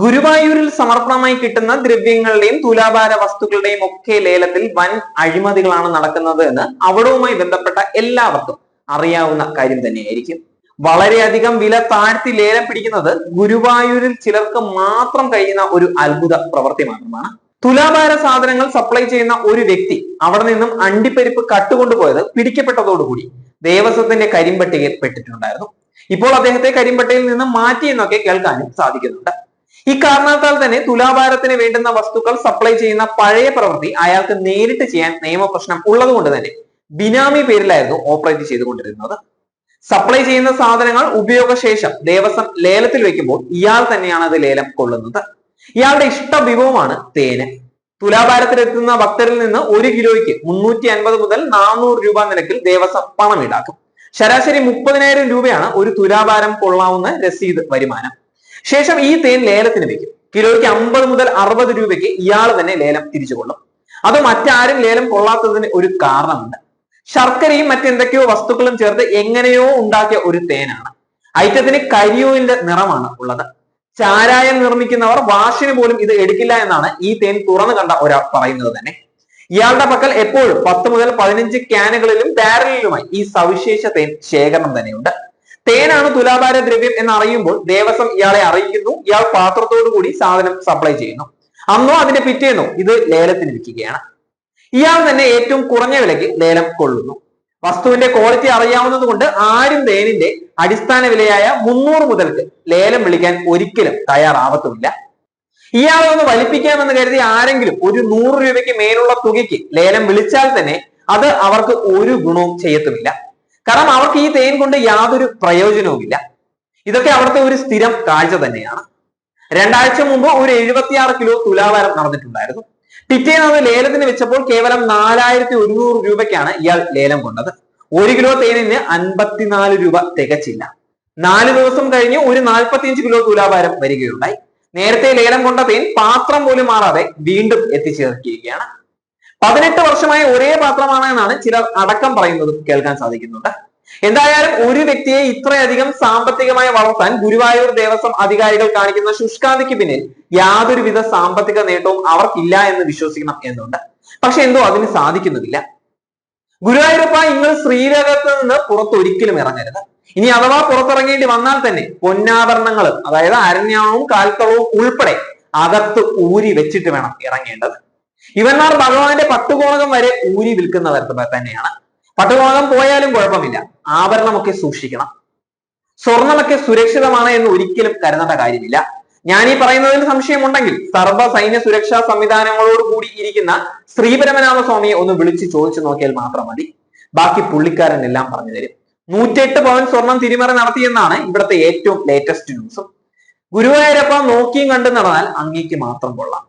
ഗുരുവായൂരിൽ സമർപ്പണമായി കിട്ടുന്ന ദ്രവ്യങ്ങളുടെയും തുലാഭാര വസ്തുക്കളുടെയും ഒക്കെ ലേലത്തിൽ വൻ അഴിമതികളാണ് നടക്കുന്നത് എന്ന് അവിടവുമായി ബന്ധപ്പെട്ട എല്ലാവർക്കും അറിയാവുന്ന കാര്യം തന്നെയായിരിക്കും. വളരെയധികം വില താഴ്ത്തി ലേലം പിടിക്കുന്നത് ഗുരുവായൂരിൽ ചിലർക്ക് മാത്രം കഴിയുന്ന ഒരു അത്ഭുത പ്രവൃത്തി മാത്രമാണ്. തുലാഭാര സാധനങ്ങൾ സപ്ലൈ ചെയ്യുന്ന ഒരു വ്യക്തി അവിടെ നിന്നും അണ്ടിപ്പരിപ്പ് കട്ടുകൊണ്ടുപോയത് പിടിക്കപ്പെട്ടതോടുകൂടി ദേവസ്വത്തിന്റെ കരിമ്പട്ടികയിൽ പെട്ടിട്ടുണ്ടായിരുന്നു. ഇപ്പോൾ അദ്ദേഹത്തെ കരിമ്പട്ടയിൽ നിന്ന് മാറ്റി എന്നൊക്കെ കേൾക്കാനും സാധിക്കുന്നുണ്ട്. ഇക്കാരണത്താൽ തന്നെ തുലാഭാരത്തിന് വേണ്ടുന്ന വസ്തുക്കൾ സപ്ലൈ ചെയ്യുന്ന പഴയ പ്രവൃത്തി അയാൾക്ക് നേരിട്ട് ചെയ്യാൻ നിയമപ്രശ്നം ഉള്ളതുകൊണ്ട് തന്നെ ബിനാമി പേരിലായിരുന്നു ഓപ്പറേറ്റ് ചെയ്തുകൊണ്ടിരുന്നത്. സപ്ലൈ ചെയ്യുന്ന സാധനങ്ങൾ ഉപയോഗശേഷം ദേവസ്വം ലേലത്തിൽ വെക്കുമ്പോൾ ഇയാൾ തന്നെയാണ് അത് ലേലം കൊള്ളുന്നത്. ഇയാളുടെ ഇഷ്ട വിഭവമാണ് തേന് തുലാഭാരത്തിലെത്തുന്ന ഭക്തരിൽ നിന്ന് ഒരു കിലോയ്ക്ക് മുന്നൂറ്റി അൻപത് മുതൽ നാനൂറ് രൂപ നിരക്കിൽ ദേവസ്വം പണം ഈടാക്കും ശരാശരി മുപ്പതിനായിരം രൂപയാണ് ഒരു തുലാഭാരം കൊള്ളാവുന്ന രസീത് വരുമാനം. ശേഷം ഈ തേൻ ലേലത്തിന് വെക്കും. കിലോയ്ക്ക് അമ്പത് മുതൽ അറുപത് രൂപയ്ക്ക് ഇയാൾ തന്നെ ലേലം തിരിച്ചു കൊള്ളും. അത് മറ്റാരും ലേലം കൊള്ളാത്തതിന് ഒരു കാരണമുണ്ട്. ശർക്കരയും മറ്റെന്തൊക്കെയോ വസ്തുക്കളും ചേർത്ത് എങ്ങനെയോ ഉണ്ടാക്കിയ ഒരു തേനാണ്. ഐറ്റത്തിന് കരിയൂവിന്റെ നിറമാണ് ഉള്ളത്. ചാരായം നിർമ്മിക്കുന്നവർ വാഷിന് പോലും ഇത് എടുക്കില്ല എന്നാണ് ഈ തേൻ തുറന്നു കണ്ട ഒരാൾ പറയുന്നത് തന്നെ. ഇയാളുടെ പക്കൽ എപ്പോഴും പത്ത് മുതൽ പതിനഞ്ച് ക്യാനുകളിലും ബാരലിലുമായി ഈ സവിശേഷ തേൻ ശേഖരണം തന്നെയുണ്ട്. തേനാണ് തുലാഭാര ദ്രവ്യം എന്ന് അറിയുമ്പോൾ ദേവസ്വം ഇയാളെ അറിയിക്കുന്നു. ഇയാൾ പാത്രത്തോടു കൂടി സാധനം സപ്ലൈ ചെയ്യുന്നു. അന്നോ അതിന്റെ പിറ്റേന്നോ ഇത് ലേലത്തിന് വിൽക്കുകയാണ്. ഇയാൾ തന്നെ ഏറ്റവും കുറഞ്ഞ വിലയ്ക്ക് ലേലം കൊള്ളുന്നു. വസ്തുവിന്റെ ക്വാളിറ്റി അറിയാവുന്നത് കൊണ്ട് ആരും തേനിന്റെ അടിസ്ഥാന വിലയായ മുന്നൂറ് മുതൽക്ക് ലേലം വിളിക്കാൻ ഒരിക്കലും തയ്യാറാവത്തുമില്ല. ഇയാളെ ഒന്ന് വലിപ്പിക്കാമെന്ന് കരുതി ആരെങ്കിലും ഒരു നൂറ് രൂപയ്ക്ക് മേലുള്ള തുകയ്ക്ക് ലേലം വിളിച്ചാൽ തന്നെ അത് അവർക്ക് ഒരു ഗുണവും ചെയ്യത്തുമില്ല. കാരണം അവർക്ക് ഈ തേൻ കൊണ്ട് യാതൊരു പ്രയോജനവുമില്ല ഇതൊക്കെ അവിടുത്തെ ഒരു സ്ഥിരം കാഴ്ച തന്നെയാണ്. രണ്ടാഴ്ച മുമ്പ് ഒരു എഴുപത്തിയാറ് കിലോ തുലാവാരം നടന്നിട്ടുണ്ടായിരുന്നു. പിറ്റേന്ന് അത് ലേലത്തിന് വെച്ചപ്പോൾ കേവലം നാലായിരത്തി ഒരുന്നൂറ് രൂപയ്ക്കാണ് ഇയാൾ ലേലം കൊണ്ടത്. ഒരു കിലോ തേനിന് അൻപത്തിനാല് രൂപ തികച്ചില്ല. നാല് ദിവസം കഴിഞ്ഞ് ഒരു നാൽപ്പത്തിയഞ്ച് കിലോ തുലാഭാരം വരികയുണ്ടായി. നേരത്തെ ലേലം കൊണ്ട തേൻ പാത്രം പോലും മാറാതെ വീണ്ടും എത്തിച്ചേർക്കുകയാണ് പതിനെട്ട് വർഷമായി ഒരേ പാത്രമാണ് എന്നാണ് ചിലർ അടക്കം പറയുന്നത് കേൾക്കാൻ സാധിക്കുന്നുണ്ട്. എന്തായാലും ഒരു വ്യക്തിയെ ഇത്രയധികം സാമ്പത്തികമായി വളർത്താൻ ഗുരുവായൂർ ദേവസ്വം അധികാരികൾ കാണിക്കുന്ന ശുഷ്കാന്തിക്ക് പിന്നിൽ യാതൊരുവിധ സാമ്പത്തിക നേട്ടവും അവർക്കില്ല എന്ന് വിശ്വസിക്കണം എന്നുണ്ട്. പക്ഷെ എന്തോ അതിന് സാധിക്കുന്നുമില്ല. ഗുരുവായൂരപ്പ നിങ്ങൾ ശ്രീരകത്ത് നിന്ന് പുറത്തൊരിക്കലും ഇറങ്ങരുത്. ഇനി അഥവാ പുറത്തിറങ്ങേണ്ടി വന്നാൽ തന്നെ പൊന്നാഭരണങ്ങൾ അതായത് അരണ്യവും കാൽത്തളവും ഉൾപ്പെടെ അകത്ത് ഊരി വെച്ചിട്ട് വേണം ഇറങ്ങേണ്ടത്. ഇവന്മാർ ഭഗവാന്റെ പട്ടുകോണകം വരെ ഊരി വിൽക്കുന്നവർ തന്നെയാണ്. പട്ടുകോണകം പോയാലും കുഴപ്പമില്ല. ആഭരണമൊക്കെ സൂക്ഷിക്കണം. സ്വർണമൊക്കെ സുരക്ഷിതമാണ് എന്ന് ഒരിക്കലും കരുതേണ്ട കാര്യമില്ല. ഞാൻ ഈ പറയുന്നതിൽ സംശയമുണ്ടെങ്കിൽ സർവ സൈന്യ സുരക്ഷാ സംവിധാനങ്ങളോട് കൂടി ഇരിക്കുന്ന ശ്രീപരമനാഥ സ്വാമിയെ ഒന്ന് വിളിച്ച് ചോദിച്ചു നോക്കിയാൽ മാത്രം മതി. ബാക്കി പുള്ളിക്കാരൻ എല്ലാം പറഞ്ഞു തരും. നൂറ്റെട്ട് പവൻ സ്വർണം തിരിമറി നടത്തിയെന്നാണ് ഇവിടുത്തെ ഏറ്റവും ലേറ്റസ്റ്റ് ന്യൂസും ഗുരുവായൂരപ്പ നോക്കിയും കണ്ടു നടന്നാൽ അങ്ങേക്ക് മാത്രം കൊള്ളാം.